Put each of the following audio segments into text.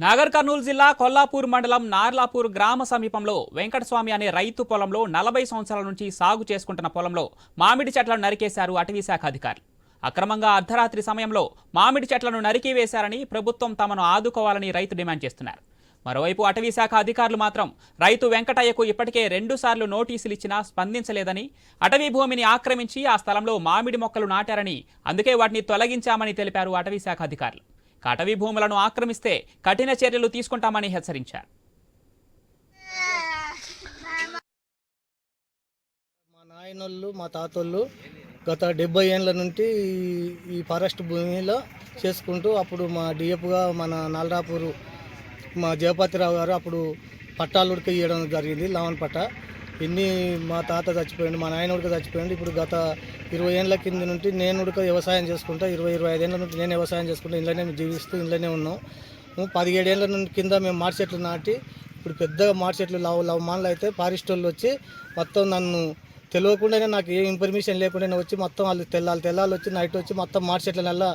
నాగర్ కర్నూలు జిల్లా కొల్లాపూర్ మండలం నార్లాపూర్ గ్రామ సమీపంలో వెంకటస్వామి అనే రైతు పొలంలో నలభై సంవత్సరాల నుంచి సాగు చేసుకుంటున్న పొలంలో మామిడి చెట్లను నరికేశారు అటవీశాఖ అధికారులు. అక్రమంగా అర్ధరాత్రి సమయంలో మామిడి చెట్లను నరికివేశారని ప్రభుత్వం తమను ఆదుకోవాలని రైతు డిమాండ్ చేస్తున్నారు. మరోవైపు అటవీశాఖ అధికారులు మాత్రం రైతు వెంకటయ్యకు ఇప్పటికే రెండుసార్లు నోటీసులు ఇచ్చినా స్పందించలేదని అటవీ భూమిని ఆక్రమించి ఆ స్థలంలో మామిడి మొక్కలు నాటారని అందుకే వాటిని తొలగించామని తెలిపారు అటవీశాఖ అధికారులు. కటవీ అటవీ భూములను ఆక్రమిస్తే కఠిన చర్యలు తీసుకుంటామని హెచ్చరించారు. మా నాయనోళ్ళు మా తాతోళ్ళు గత డెబ్బై ఏళ్ళ నుండి ఈ- ఈ ఫారెస్ట్ భూమిలో చేసుకుంటూ అప్పుడు మా డిఎఫ్గా మన నల్లరాపూరు మా జయపతిరావు గారు అప్పుడు పట్టాలు ఉడక ఇవ్వడం జరిగింది లావన్ పట్ట ఇన్ని మా తాత చచ్చిపోయాడు మా నాయన ఉడక చచ్చిపోయాడు. ఇప్పుడు గత ఇరవై ఏళ్ళ కింద నుండి నేను ఉడక వ్యవసాయం చేసుకుంటా ఇరవై ఇరవై ఐదేళ్ళ నుండి నేను వ్యవసాయం చేసుకుంటా ఇంట్లోనే జీవిస్తూ ఇంట్లోనే ఉన్నాం. పదిహేడేళ్ళ నుండి కింద మేము మాడి చెట్లు నాటి ఇప్పుడు పెద్దగా మాడి చెట్లు లవ్ లవ్ మాన్లు అయితే ఫారెస్ట్ వాళ్ళు వచ్చి మొత్తం నన్ను తెలియకుండానే నాకు ఏ ఇన్ఫర్మేషన్ లేకుండానే వచ్చి మొత్తం వాళ్ళు తెల్లాలి తెల్లాలు వచ్చి నైట్ వచ్చి మొత్తం మాడి చెట్ల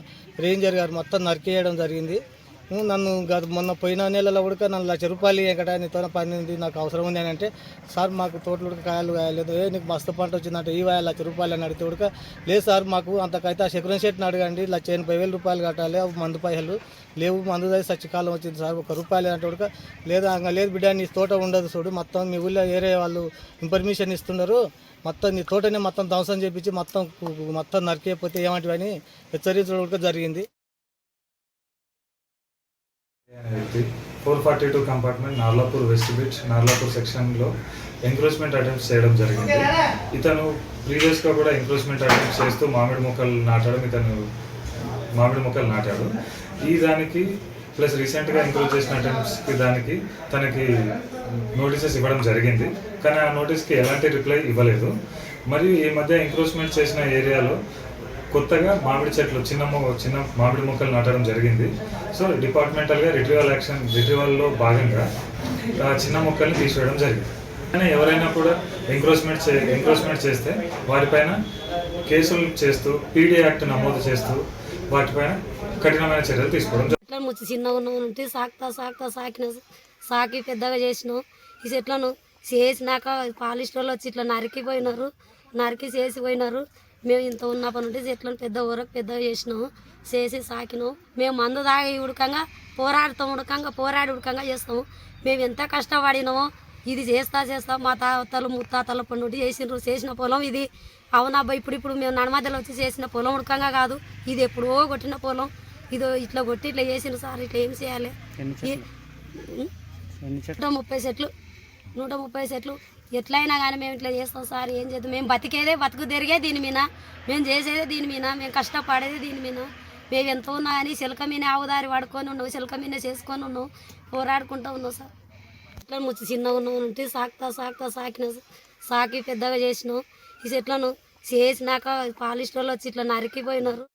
రేంజర్ గారు మొత్తం నరికేయడం జరిగింది. నన్ను గత మొన్న పోయిన నెలలో కూడా నన్ను లక్ష రూపాయలు ఎక్కడానితో పని ఉంది నాకు అవసరం ఉంది అని అంటే సార్ మాకు తోటలు ఉడక కాయలు కాయలేదు ఏ నీకు మస్తు పంట వచ్చిందంటే ఈ వాయ లక్ష రూపాయలు అని అడిగితే ఉడక లేదు సార్ మాకు అంతకైతే ఆ శకురం షెట్ని అడగండి లక్ష ఎనభై వేల రూపాయలు కట్టాలి మందు పైసలు లేవు మందు సచ్చికాలం వచ్చింది సార్ ఒక రూపాయలు అంటే ఉడక లేదా అంగ లేదు బిడ్డ నీ తోట ఉండదు చూడు మొత్తం మీ ఊళ్ళో వేరే వాళ్ళు ఇన్ఫర్మేషన్ ఇస్తున్నారు మొత్తం నీ తోటనే మొత్తం ధ్వంసం చేపించి మొత్తం మొత్తం నరికేయకపోతే ఏమంటివని హెచ్చరించడం కూడా జరిగింది. Four forty two compartment Narlapur west beat Narlapur సెక్షన్లో ఎంక్రోచ్మెంట్ అటెంప్ట్స్ చేయడం జరిగింది. ఇతను ప్రీవియస్గా కూడా ఎంక్రోచ్మెంట్ అటెంప్ట్స్ చేస్తూ మామిడి మొక్కలు నాటడం ఇతను మామిడి మొక్కలు నాటాడు. ఈ దానికి ప్లస్ రీసెంట్గా ఎంక్రోచ్ చేసిన అటెంప్ట్స్కి దానికి తనకి నోటీసెస్ ఇవ్వడం జరిగింది. కానీ ఆ నోటీస్కి ఎలాంటి రిప్లై ఇవ్వలేదు. మరియు ఈ మధ్య ఎంక్రోచ్మెంట్ చేసిన ఏరియాలో కొత్తగా మామిడి చెట్లు చిన్న చిన్న మామిడి మొక్కలు నాటడం జరిగింది. సో డిపార్ట్మెంటల్గా రిట్రీవల్ యాక్షన్ రిట్రీవల్లో భాగంగా చిన్న మొక్కల్ని తీసివేయడం జరిగింది. కానీ ఎవరైనా కూడా ఎంక్రోచ్మెంట్ చే ఎంక్రోచ్మెంట్ చేస్తే వారిపైన కేసులు చేస్తూ పీడీ యాక్ట్ నమోదు చేస్తూ వాటిపైన కఠినమైన చర్యలు తీసుకోవడం జరుగుతుంది. చిన్నగా ఉన్న ఉంటే సాకుతా సాకుతా సాకిన సాకి పెద్దగా చేసినాం ఈ చెట్లను చేసినాక పాలిస్టర్లు వచ్చి ఇట్లా నరికిపోయినారు నరికి చేసి పోయినారు. మేము ఇంత ఉన్నప్పటి నుండి చెట్లను పెద్ద ఊరకు పెద్దగా చేసినాము చేసి సాకినాం మేము మందు తాగి ఉడకంగా పోరాడుతాం ఉడకంగా పోరాడి ఉడకంగా చేస్తాము. మేము ఎంత కష్టపడినామో ఇది చేస్తా చేస్తా మా తాతలు ముత్తాతల పండు చేసిండ్రు చేసిన పొలం ఇది. అవునబ్బా ఇప్పుడు ఇప్పుడు మేము నడమధ్యలో వచ్చి చేసిన పొలం ఉడకంగా కాదు. ఇది ఎప్పుడో కొట్టిన పొలం. ఇదో ఇట్లా కొట్టి ఇట్లా చేసిండ్రు సార్ ఇట్లా ఏం చేయాలి? ముప్పై సెట్లు నూట ముప్పై సెట్లు. ఎట్లయినా కానీ మేము ఇట్లా చేస్తాం సార్ ఏం చేద్దాం? మేము బతికేదే బతుకు తిరిగే దీని మీద. మేము చేసేదే దీని మీద. మేము కష్టపడేది దీని మీద. మేము ఎంత ఉన్నా కానీ చిలక మీద ఆవుదారి వాడుకొని ఉన్నావు చిలక మీద చేసుకొని ఉన్నావు పోరాడుకుంటూ ఉన్నావు సార్. ఇట్లా ముచ్చి చిన్నగా ఉన్నావు ఉంటే సాకుతా సాకుతా సాకిన సాకి పెద్దగా చేసినావు ఈ చెట్లను చేసినాక పాలిస్టర్లు వచ్చి ఇట్లా నరికిపోయినారు.